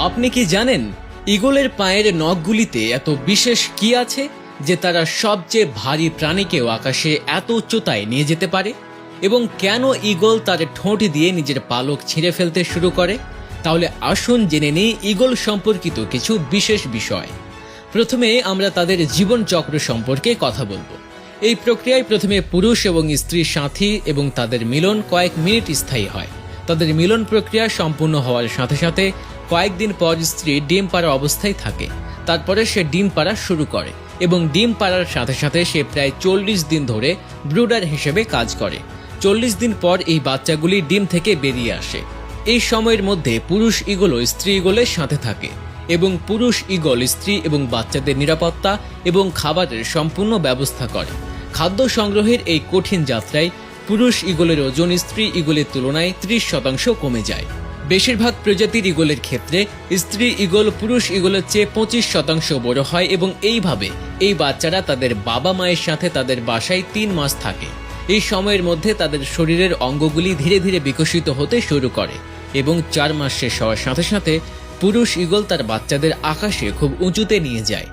আপনি কি জানেন ইগলের পায়ের নখগুলিতে এত বিশেষ কি আছে যে তারা সবচেয়ে ভারী প্রাণীকেও আকাশে এত উচ্চতায় নিয়ে যেতে পারে? এবং কেন ইগল তার ঠোঁট দিয়ে নিজের পালক ছিঁড়ে ফেলতে শুরু করে? তাহলে আসুন জেনে নিই ইগল সম্পর্কিত কিছু বিশেষ বিষয়। প্রথমে আমরা তাদের জীবন চক্র সম্পর্কে কথা বলব। এই প্রক্রিয়ায় প্রথমে পুরুষ এবং স্ত্রী সাথী এবং তাদের মিলন কয়েক মিনিট স্থায়ী হয়। তাদের মিলন প্রক্রিয়া সম্পূর্ণ হওয়ার সাথে সাথে কয়েকদিন পর স্ত্রী ডিম পাড়া অবস্থায় থাকে। তারপরে সে ডিম পাড়া শুরু করে এবং ডিম পাড়ার সাথে সাথে সে প্রায় চল্লিশ দিন ধরে ব্রুডার হিসেবে কাজ করে। চল্লিশ দিন পর এই বাচ্চাগুলি ডিম থেকে বেরিয়ে আসে। এই সময়ের মধ্যে পুরুষ ইগলও স্ত্রী ইগলের সাথে থাকে এবং পুরুষ ইগল স্ত্রী এবং বাচ্চাদের নিরাপত্তা এবং খাবারের সম্পূর্ণ ব্যবস্থা করে। খাদ্য সংগ্রহের এই কঠিন যাত্রায় পুরুষ ইগলের ওজন স্ত্রী ইগলের তুলনায় ত্রিশ শতাংশ কমে যায়। বেশিরভাগ প্রজাতির ইগলের ক্ষেত্রে স্ত্রী ইগল পুরুষ ইগলের চেয়ে পঁচিশ শতাংশ বড় হয় এবং এইভাবে এই বাচ্চারা তাদের বাবা মায়ের সাথে তাদের বাসায় তিন মাস থাকে। এই সময়ের মধ্যে তাদের শরীরের অঙ্গগুলি ধীরে ধীরে বিকশিত হতে শুরু করে এবং চার মাস শেষ হওয়ার সাথে সাথে পুরুষ ইগল তার বাচ্চাদের আকাশে খুব উঁচুতে নিয়ে যায়।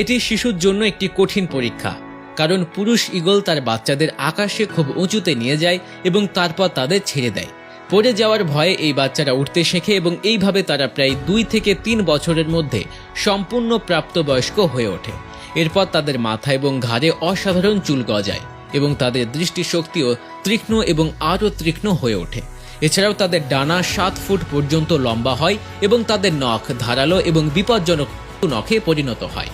এটি শিশুর জন্য একটি কঠিন পরীক্ষা, কারণ পুরুষ ইগল তার বাচ্চাদের আকাশে খুব উঁচুতে নিয়ে যায় এবং তারপর তাদের ছেড়ে দেয়। পড়ে যাওয়ার ভয়ে এই বাচ্চারা উঠতে শেখে এবং এইভাবে তারা প্রায় দুই থেকে তিন বছরের মধ্যে সম্পূর্ণ প্রাপ্তবয়স্ক হয়ে ওঠে। এরপর তাদের মাথা এবং ঘাড়ে অসাধারণ চুল গজায় এবং তাদের দৃষ্টিশক্তিও তীক্ষ্ণ এবং আরও তীক্ষ্ণ হয়ে ওঠে। এছাড়াও তাদের ডানা সাত ফুট পর্যন্ত লম্বা হয় এবং তাদের নখ ধারালো এবং বিপজ্জনক নখে পরিণত হয়।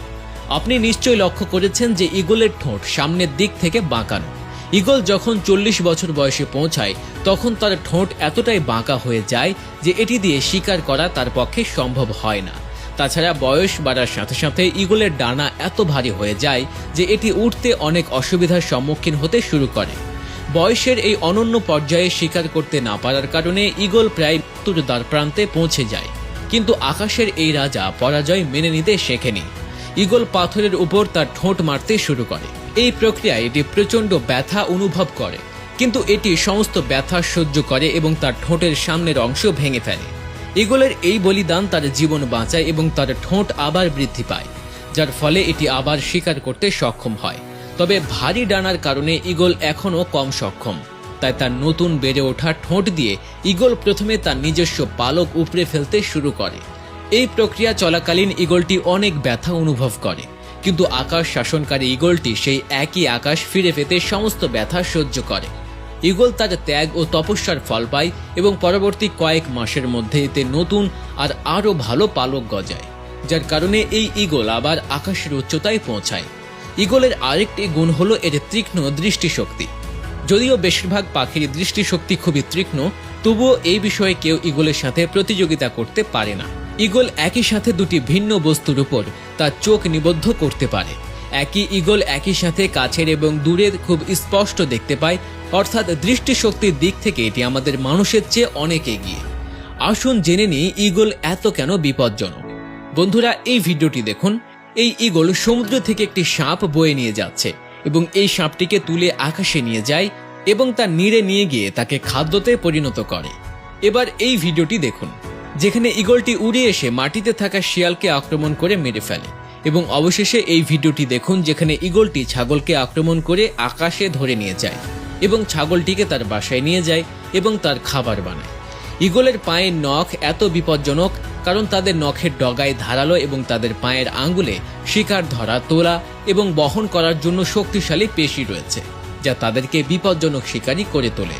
আপনি নিশ্চয়ই লক্ষ্য করেছেন যে ইগলের ঠোঁট সামনের দিক থেকে বাঁকানো। ইগল যখন চল্লিশ বছর বয়সে পৌঁছায়, তখন তার ঠোঁট এতটাই বাঁকা হয়ে যায় যে এটি দিয়ে শিকার করা তার পক্ষে সম্ভব হয় না। তাছাড়া বয়স বাড়ার সাথে সাথে ইগলের ডানা এত ভারী হয়ে যায় যে এটি উঠতে অনেক অসুবিধার সম্মুখীন হতে শুরু করে। বয়সের এই অনন্য পর্যায়ে শিকার করতে না পারার কারণে ইগল প্রায় মৃত্যুর দ্বার প্রান্তে পৌঁছে যায়। কিন্তু আকাশের এই রাজা পরাজয় মেনে নিতে শেখেনি। ইগল পাথরের উপর তার ঠোঁট মারতে শুরু করে। এই প্রক্রিয়ায় এটি প্রচণ্ড ব্যথা অনুভব করে, কিন্তু এটি সমস্ত ব্যথা সহ্য করে এবং তার ঠোঁটের সামনের অংশ ভেঙে ফেলে। ইগলের এই বলিদান তার জীবন বাঁচায় এবং তার ঠোঁট আবার বৃদ্ধি পায়, যার ফলে এটি আবার শিকার করতে সক্ষম হয়। তবে ভারী ডানার কারণে ইগল এখনও কম সক্ষম, তাই তার নতুন বেড়ে ওঠা ঠোঁট দিয়ে ইগল প্রথমে তার নিজস্ব পালক উপড়ে ফেলতে শুরু করে। এই প্রক্রিয়া চলাকালীন ইগলটি অনেক ব্যথা অনুভব করে। কিন্তু আকাশ শাসনকারী ইগলটি সেই একই আকাশ ফিরে পেতে সমস্ত ব্যথা সহ্য করে। ইগল তার ত্যাগ ও তপস্যার ফল পায় এবং পরবর্তী কয়েক মাসের মধ্যে এতে নতুন আর আরও ভালো পালক গজায়, যার কারণে এই ইগল আবার আকাশের উচ্চতায় পৌঁছায়। ইগলের আরেকটি গুণ হলো এর তীক্ষ্ণ দৃষ্টিশক্তি। যদিও বেশিরভাগ পাখির দৃষ্টিশক্তি খুবই তীক্ষ্ণ, তবুও এই বিষয়ে কেউ ইগলের সাথে প্রতিযোগিতা করতে পারে না। ইগল একই সাথে দুটি ভিন্ন বস্তুর উপর তার চোখ নিবদ্ধ করতে পারে। একই ইগল একই সাথে কাছের এবং দূরের খুব স্পষ্ট দেখতে পায়, অর্থাৎ দৃষ্টিশক্তির দিক থেকে এটি আমাদের মানুষের চেয়ে অনেক এগিয়ে। আসুন জেনে নিই ইগল এত কেন বিপজ্জনক। বন্ধুরা, এই ভিডিওটি দেখুন। এই ইগল সমুদ্র থেকে একটি সাপ বয়ে নিয়ে যাচ্ছে এবং এই সাপটিকে তুলে আকাশে নিয়ে যায় এবং তার নিড়ে নিয়ে গিয়ে তাকে খাদ্যতে পরিণত করে। এবার এই ভিডিওটি দেখুন। যেখানে ইগলটি উড়ে এসে মাটিতে থাকা শিয়ালকে আক্রমণ করে মেরে ফেলে। এবং অবশেষে এই ভিডিওটি দেখুন যেখানে ইগলটি ছাগলকে আক্রমণ করে আকাশে ধরে নিয়ে যায় এবং ছাগলটিকে তার বাসায় নিয়ে যায় এবং তার খাবার বানায়। ইগলের পায়ের নখ এত বিপজ্জনক, কারণ তাদের নখের ডগায় ধারালো এবং তাদের পায়ের আঙ্গুলে শিকার ধরা, তোলা এবং বহন করার জন্য শক্তিশালী পেশি রয়েছে, যা তাদেরকে বিপজ্জনক শিকারী করে তোলে।